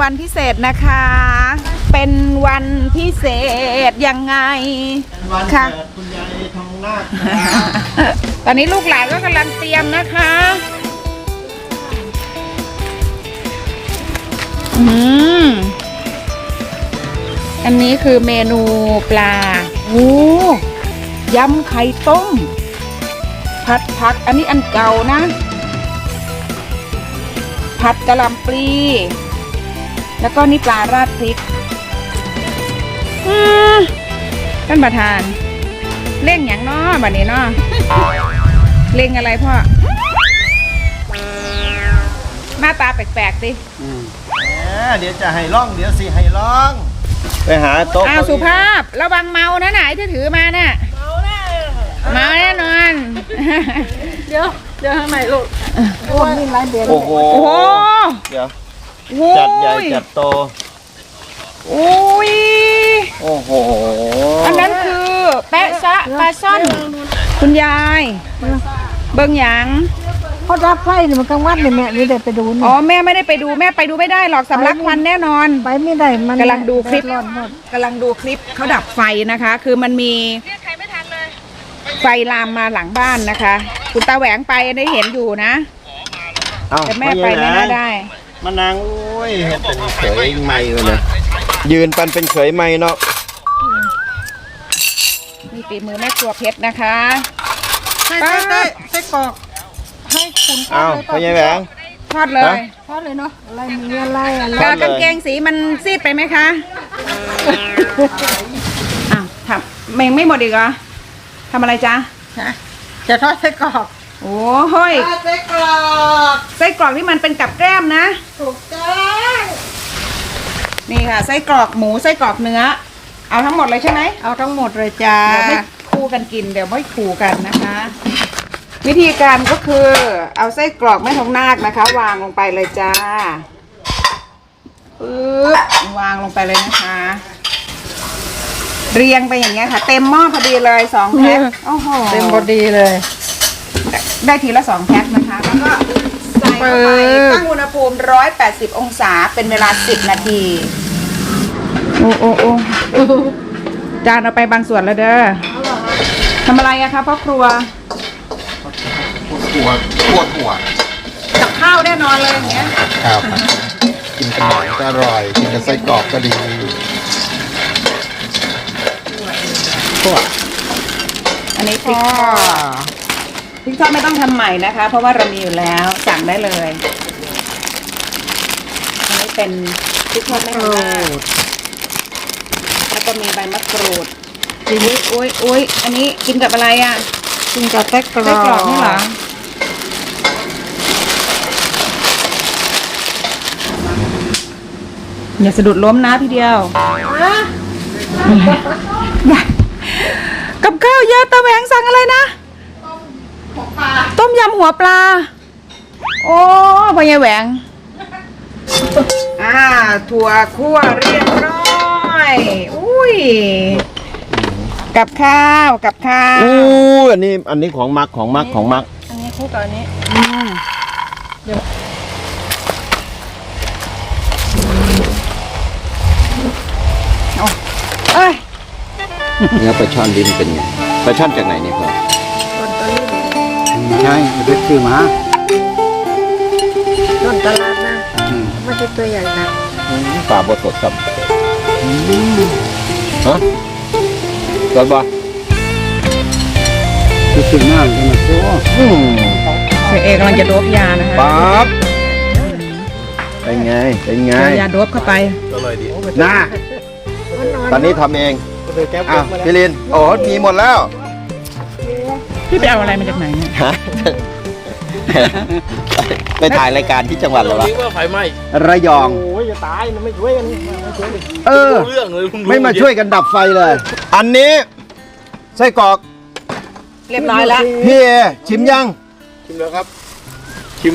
วันนี้เป็นวันพิเศษนะคะ เป็นวันพิเศษยังไงวันค่ะ เกิดคุณยายทองนาคตอนนี้ลูกหลานก็กำลังเตรียมนะคะอืมอันนี้คือเมนูปลาโอ้ยำไข่ต้ม ผัดผัก อันนี้อันเก่านะ ผัดกะหล่ำปลี แล้วก็นี่ปลาราดพริกอืมท่านประธานเล่งอย่างน้อบัดนี้เนาะเล่งอะไรพ่อหน้าตาแปลกๆดิแหมเดี๋ยวจะให้ร้อง เดี๋ยวสิให้ร้อง ไปหาโต๊ะอ้าวสุภาพ ระวังเมานะไหนที่ถือมาน่ะเมาแน่นอน เดี๋ยว เดี๋ยวทำไมลูกโอ้โหโอ้โหเดี๋ยว โอ้จัดใหญ่ยจัดโต โอ้ย โอ้โหอันนั้นคือแปะซะปลาซ่อน คุณยาย เบิ่งหยังเขารับไฟนี่มันกลางวันนี่แม่ไม่ได้ไปดูนี่อ๋อแม่ไม่ได้ไปดูแม่ไปดูไม่ได้หรอกสำลักควันแน่นอน ไปไม่ได้มันกำลังดูคลิป ร้อนหมดกำลังดูคลิปเขาดับไฟนะคะ คือมันมีไฟลามมาหลังบ้านนะคะ คุณตาแหวงไปได้เห็นอยู่นะ เอ้าแต่แม่ไปไม่น่าได้ มานางโอ้ยเฮ็ดเป็นเขยใหม่เลยนะยืนปันเป็นเขยใหม่เนาะมีฝีมือแม่ครัวเพชรนะคะใช่ใช่ใช่ไส้กรอกให้คุณทอเอ้าดเลยพ่อใหญ่แหวง ทอดเลยฮะ ทอดเลยเนาะอะไรมีอะไรอะไรทอดเลย กางเกงสีมันซีดไปไหมคะอ้าวทำเมงไม่หมดอีกเหรอทำอะไรจ๊ะ นะจะทอดไส้กรอก โอ้โห้ยไส้กรอกไส้กรอกที่มันเป็นกับแกล้มนะ ถูกต้องนี่ค่ะไส้กรอกหมูไส้กรอกเนื้อ เอาทั้งหมดเลยใช่ไหมเอาทั้งหมดเลยจ้าเดี๋ยวไม่คู่กันกินเดี๋ยวไม่คู่กันนะคะ วิธีการก็คือเอาไส้กรอกแม่ทองนาคนะคะ วางลงไปเลยจ้าปึ๊บวางลงไปเลยนะคะ เรียงไปอย่างเงี้ยค่ะ เต็มหม้อพอดีเลยสองแพ็คโอ้โหเต็มพอดีเลย ได้ทีละสองแพ็คนะคะ แล้วก็ใส่เข้าไปปึ๊บตั้งอุณหภูมิ 180 องศาเป็นเวลา 10 นาที โอ้โอ้โอ้จานเอาไปบางส่วนแล้วเด้อทำอะไรอะคะพ่อครัวถั่วถั่วถั่วกับข้าวแน่นอนเลยอย่างเงี้ยครับกินกับหมูก็อร่อย กินกับไส้กรอกก็ดีถั่วอันนี้พริกทอด พริกทอดไม่ต้องทำใหม่นะคะ เพราะว่าเรามีอยู่แล้วสั่งได้เลยอันนี้เป็นพริกทอดไม่ทำได้แล้วก็มีใบมะกรูดอุ้ยอุ้ยอุ้ยอันนี้กินกับอะไรอะกินกับไส้กรอกไส้กรอกนี่เหรออย่าสะดุดล้มนะพี่เดียวกับข้าวเยอะตาแหวงสั่งอะไรนะ ต้มยำหัวปลา โอ้พ่อใหญ่แหวง อ่า ถั่วคั่วเรียบร้อย อุ้ย กับข้าวกับข้าว อู้อันนี้อันนี้ของมักของมักของมักอันนี้คู่กับอันนี้ อืมเอ้ย เนื้อปลาช่อนลิ้นเป็นไงปลาช่อนจากไหนเนี่ยพ่อ ใช่ไปซื้อมาต้นตลาดนะไม่ใช่ตัวใหญ่นะปลาบดสดครับฮะสดบ่ไปซื้อมาใช่ไหมโอ้อืมเสียเอกกำลังจะโดบยานะคะปั๊บเป็นไง เป็นไงเจอยาโดบเข้าไป น่าตอนนี้ทำเองอ้าวพี่ลิน โอ้มีหมดแล้ว พี่ไปเอาอะไรมาจากไหนเนี่ยฮะ ไปถ่ายรายการที่จังหวัดอะไรวะนี้ว่าไฟไหม้ระยองโหจะตายนะไม่ช่วยกันไม่ช่วยกันเออ รู้เรื่องเลยคุณรู้ไม่มาช่วยกันดับไฟเลย อันนี้ไส้กรอกเรียบร้อยแล้ว พี่เอชิมยัง ชิมแล้วครับ ชิม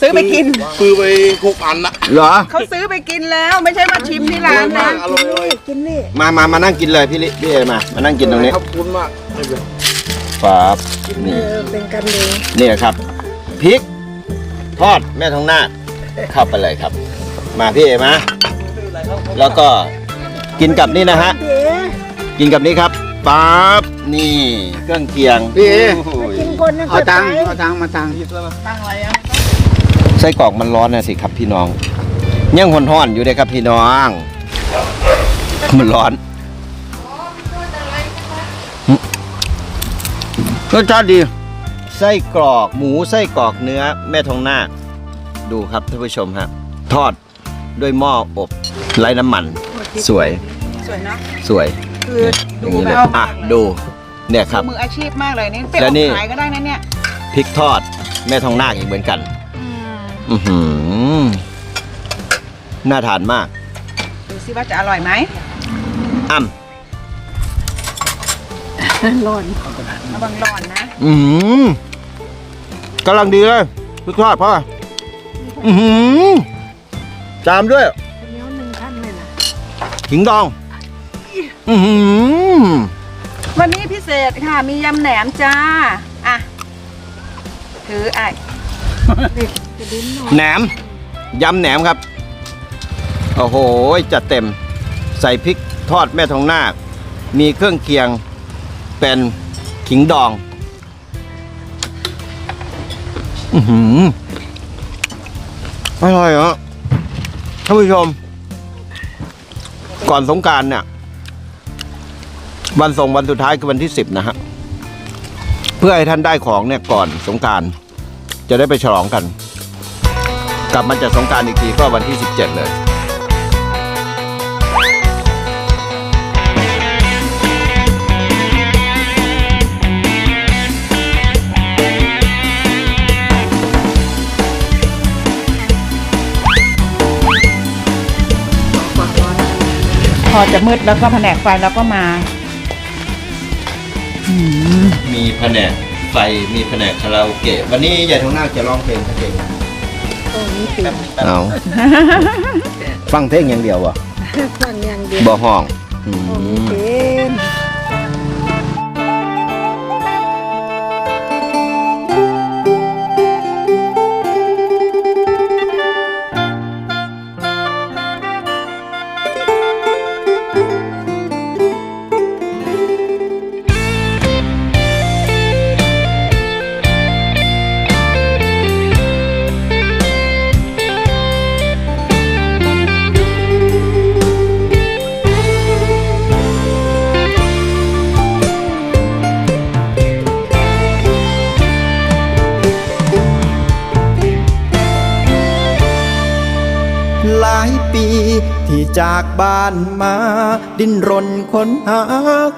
ซื้อไปกิน ปือไปหกอันนะเหรอ เขาซื้อไปกินแล้วไม่ใช่มาชิมที่ร้านนะ อร่อยเลยกินนี่มามามานั่งกินเลยพี่ลิพี่เอมา มานั่งกินตรงนี้ ขอบคุณมากไม่เป็นไร ปั๊บเอนี่อเป็นกันเองนี่ครับพริกทอดแม่ทองนาคเข้าไปเลยครับ มาพี่เอมาแล้วก็กินกับนี่นะฮะกินกับนี้ครับปั๊บนี่เครื่องเคียงพี่เอโอ้ยเอาตังค์เอาตังค์มาตังค์ไส้กรอกมันร้อนนะสิครับพี่น้องยังหอนห่อนๆอยู่เลยครับพี่น้อง มันร้อน สชาติดี ไส้กรอกหมูไส้กรอกเนื้อแม่ทองนาคดูครับท่านผู้ชมฮะทอดด้วยหม้ออบไร้น้ำมัน สวยสวยเนาะสวยคืออดูย่างนี้แบเลยบอะดูเนี่ยครับ มืออาชีพมากเลยนี่ไปแล้อวอกนี่ ขายก็ได้นะเนี่ยพริกทอดแม่ทองนาคอีกเหมือนกัน อืมอือหือน่าทานมาก ดูซิว่าจะอร่อยไหมอ้ำ ระวังร้อนนะ อือหือกำลังดีเลยพริกทอดพ่ออือหือจามด้วยขิงดอง อือหือวันนี้พิเศษค่ะ มียำแหนมจ้า อะ ถือไอ้แหนม ยำแหนมครับ โอ้โห จัดเต็ม ใส่พริกทอดแม่ทองนาค มีเครื่องเคียง เป็นขิงดอง อือหืออร่อยเหรอท่านผู้ชม ก่อนสงการเนี่ย วันส่งวันสุดท้ายคือวันที่สิบนะฮะ เพื่อให้ท่านได้ของเนี่ยก่อนสงการ จะได้ไปฉลองกัน กลับมาจากสงการอีกทีก็วันที่17เลย อจะมืดแล้วก็แผนกไฟแล้วก็มามีแผนกไฟมีแผนกคาราโอเกะวันนี้ใหญ่ทองนาคจะร้องเพลงสักเพลงเอา ฟังเพลงอย่างเดียววะฟังอย่างเดียวบ่ห้องอืมเป็น หลายปี ที่จากบ้านมา ดิ้นรนค้นหา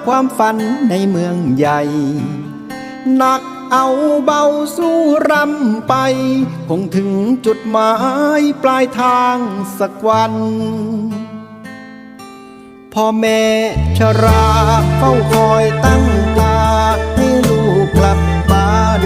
ความฝันในเมืองใหญ่หนักเอาเบาสู้รำไป คงถึงจุดหมายปลายทางสักวันพ่อแม่ชราเฝ้าคอยตั้งตา ให้ลูกกลับบ้าน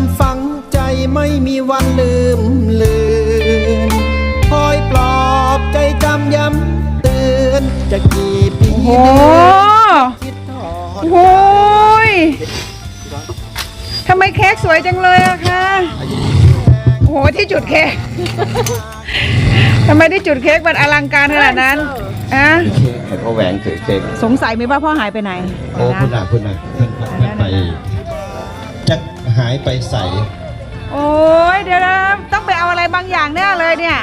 ำฝังใจไม่มีวันลืมเลือนคอยปลอบใจจำย้ำเตือนจะกี่ปีโอ้โหคิดทอดโอ้โหยทำไมเค้กสวยจังเลยอะคะโอ้โหที่จุดเค้กทำไมที่จุดเค้กมันอลังการขนาดนั้นอะเห็นพ่อแหวงถือเค้กสงสัยไหมว่าพ่อหายไปไหน โอ้คุณนะน่ะคุณน่ะเพื่อนเพื่อนไปจะ หายไปใส่โอ้ยเดี๋ยวนะต้องไปเอาอะไรบางอย่างแน่เลยเนี่ย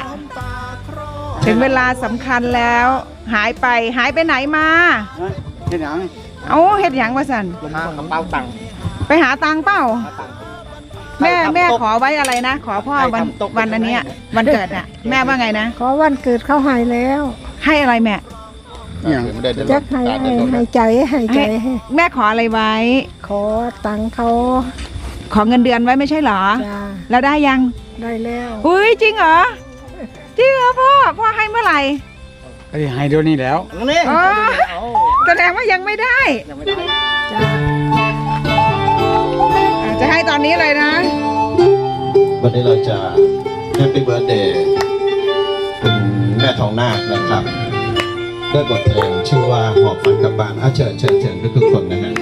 ถึงเวลาสำคัญแล้ว หายไปหายไปไหนมาเห็นยังเอาเฮ็ดหยังวะสันหากระเป๋าตังค์ไปหาตังค์เป้าแม่แม่ขอไว้อะไรนะ ขอพ่อวันวันอันเนี้ยวันเกิดน่ะ แม่ว่าไงนะ ขอวันเกิดเขาใหายแล้วให้อะไรแม่อย่างไม่ได้เดินจักให้ให้ให้ใจให้ใจให้ให้แม่ขออะไรไว้ ขอตังค์เขา ขอเงินเดือนไว้ไม่ใช่เหรอแล้วได้ยัง ได้แล้วอุ้ยจริงเหรอ จริงเหรอพ่อ พ่อให้เมื่อไหร่ให้เดี๋ยวนี้แล้ว นี่แสดงว่ายังไม่ได้จะให้ตอนนี้เลยนะ วันนี้เราจะ Happy Birthday คุณแม่ทองนาคนะครับด้วยบทเพลงชื่อว่าหอบฝันกับบ้านอาเชิญเชิญเชิญทุกคนนะฮะ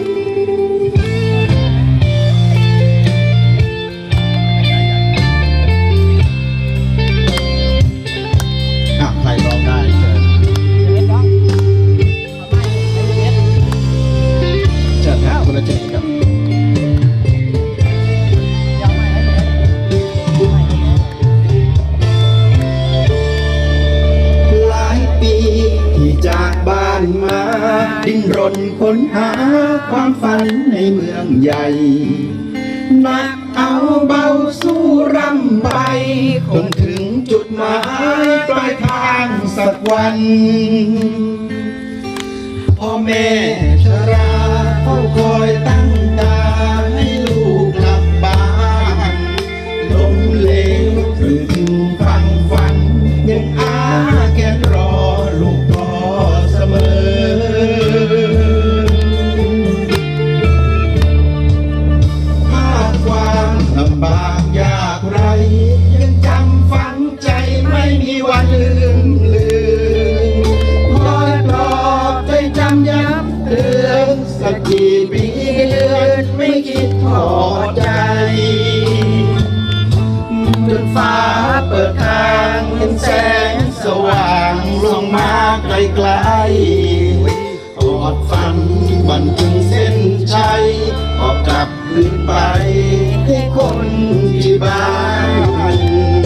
ค้นหาความฝันในเมืองใหญ่นักเอาเบาสู้ร่ำไปคงถึงจุดหมายปลายทางสักวันพ่อแม่ชราเฝ้าคอยตั้งตาให้ลูกกลับบ้านลมเลลุกขึ้น ไกลไกลตลอดฟันวันถึงเส้นชัยออกกลับคืนไปให้คนที่บ้าน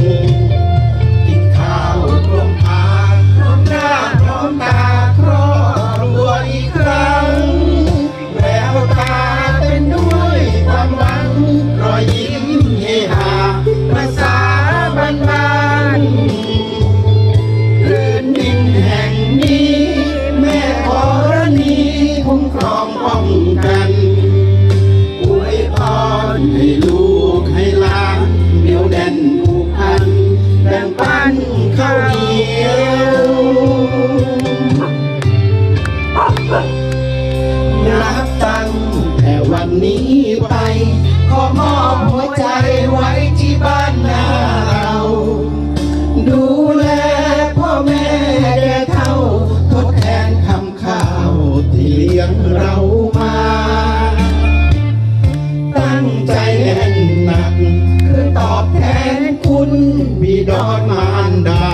ดอนมารดา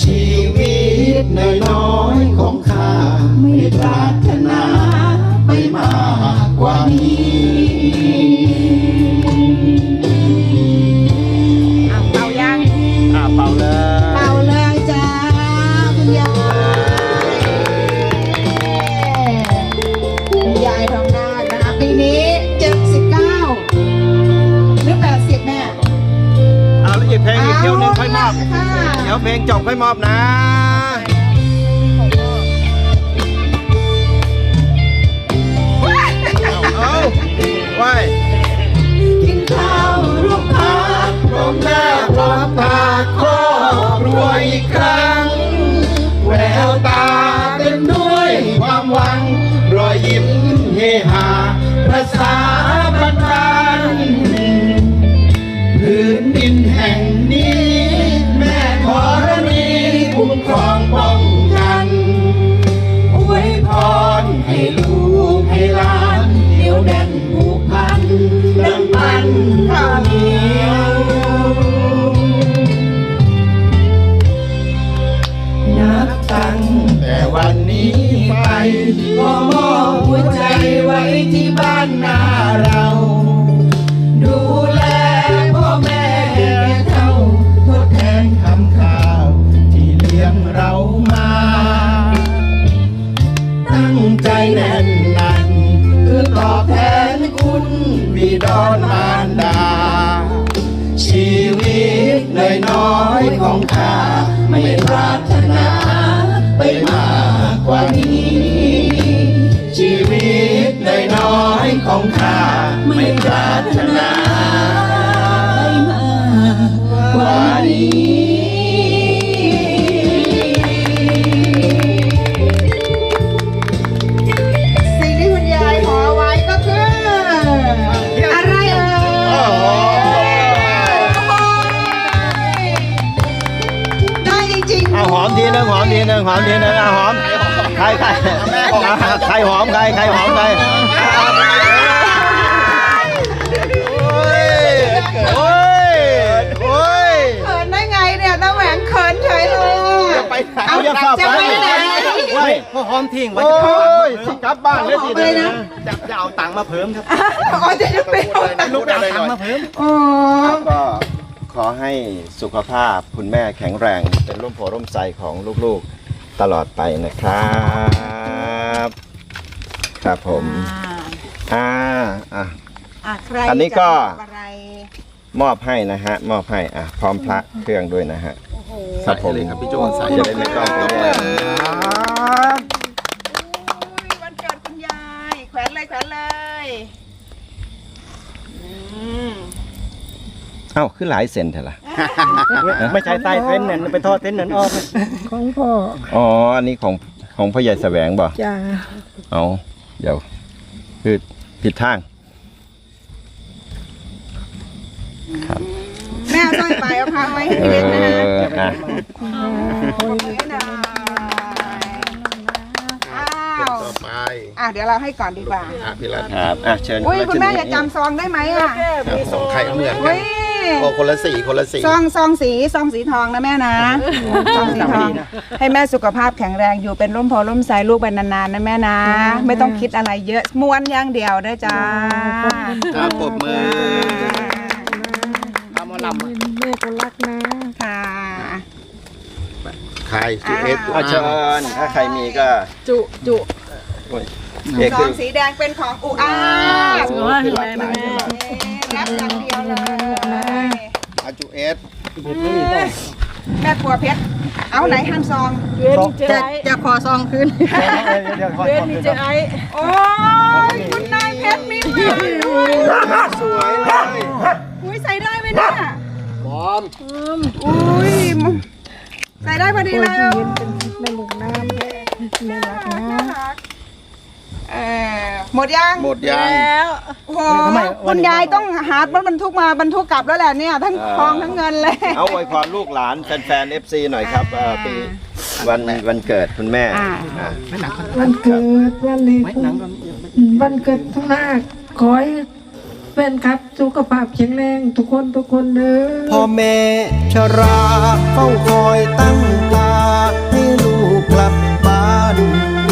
ชีวิตน้อยน้อยของข้าไม่ปรารถนาไม่มากกว่านี้ แล้วเพลงจบให้มอบนะเอาไว้กินข้าวร่วมพักพร้อมหน้าพร้อมตาครอบครัวอีกครั้ง แววตาเต็มด้วยความหวัง รอยยิ้มเฮฮาภาษา ไม่ปรารถนา ไปมากกว่านี้ ชีวิตน้อยน้อยของข้าไม่ปรารถนา ไปมากกว่านี้ งหอมทีหนึ่งอะหอมใครใครอะใครหอมใครใครหอมใครโอ้ยโอ้ยโอ้ยเขินได้ไงเนี่ยน้าแหวงเขินเฉยเลยไปเอาอย่าฝากจะไปไหนไม่พอหอมทิ้งไว้โอ้ยสิกลับบ้านเลยทีเอาไปเดียวนะจะจะเอาตังค์มาเพิ่มครับอ๋อจะจะไปเอาลูกอะไรหน่อยอ๋อก็ ขอให้สุขภาพคุณแม่แข็งแรง เป็นร่มโพร่มใสของลูกๆตลอดไปนะครับ ครับผมอ่าอะ อะใครอันนี้ก็ จะทำอะไรมอบให้นะฮะ มอบให้อะพร้อมพระเครื่องด้วยนะฮะครับผมครับพี่โจใส่จะได้ไม่ต้องไปแย่ง อุ๊ยวันเกิดคุณยายแขวนเลยแขวนเลยอืม เอ้าขึ้นหลายเซนเถอะล่ะ ไม่ใช่ใต้เต็นท์นั่นไปทอดเต็นท์นั่นออกของพ่ออ๋อ อันนี้ของของพ่อใหญ่แสวงบ่จ้าเอาเดี๋ยว คือผิดทาง แม่เอาสร้อยไปเอาพาไว้ให้เอเล็กนะฮะออะอ้าวต่อไปอะเดี๋ยวเราให้ก่อนดีกว่าอะพี่รัตครับอะเชิญอุ้ยรัชคุณแม่นีอย่าจำซองได้ไหมอะสองไข่เหมือนกัอุ้นย โอ้คนละสีคนละสี ซองซองสีซองสีทองนะแม่นะซองสีทอง ให้แม่สุขภาพแข็งแรงอยู่เป็นร่มโพล่มไทรลูกไปนานๆนะแม่นะ ไม่ต้องคิดอะไรเยอะม้วนอย่างเดียวเด้อจ้า ครับปรบมือเอามาลำค่ะไข่สุเอสอะเชิญถ้าใครมีก็จุจุโอ้ยเอกซคือองสีแดงเป็นของอุอาคือหลากหลายรั อาจูเอสแม่ครัวเพชร เอาไหนหันซองจะจะขอซองคืน เดี๋ยวทอดก่อนเดี๋ยวโอ้ยคุณนายเพชรมีหมาด้วยสวยเลยอุ้ยใส่ได้ไหมเนี่ยพร้อมอุ้ยใส่ได้พอดีเลยแม่ลูกน้ำแม่รักนะ เออหมดยังหมดยังโอ้โหคุณยายต้องหารถบรรทุกมาบรรทุกกลับแล้วแหละเนี่ย ทั้งทองทั้งเงินเลย เอาอวยพรลูกหลานแฟนๆ FC หน่อยครับเอ่อปีวันวันเกิดคุณแม่อ่า อะวันเกิดวันเล็กวันเกิดทุกนาคขอให้แฟนครับสุขภาพแข็งแรงทุกคนทุกคนเด้อ พ่อแม่ชราเฝ้าคอยตั้งตาให้ลูกกลับบ้านล้มเหลว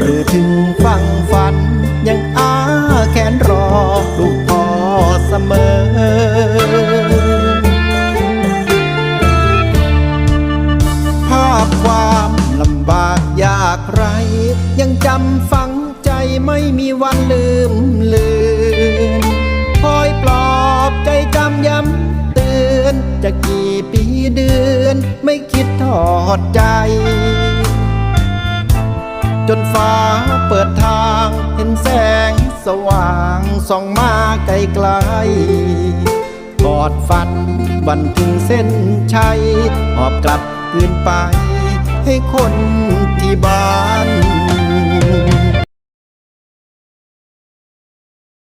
หรือถึงฟังฝัน ยังอาแขนรอลูกพ่อเสมอภาพความลำบากยากไร ยังจำฝังใจไม่มีวันลืมเลือนคอยปลอบใจจำย้ำเตือนจะกี่ปีเดือน ไม่คิดทอดใจ จนฟ้าเปิดทางเห็นแสงสว่างส่องมาไกลไกลกอดฝันวันถึงเส้นชัยหอบกลับคืนไป ให้คนที่บ้าน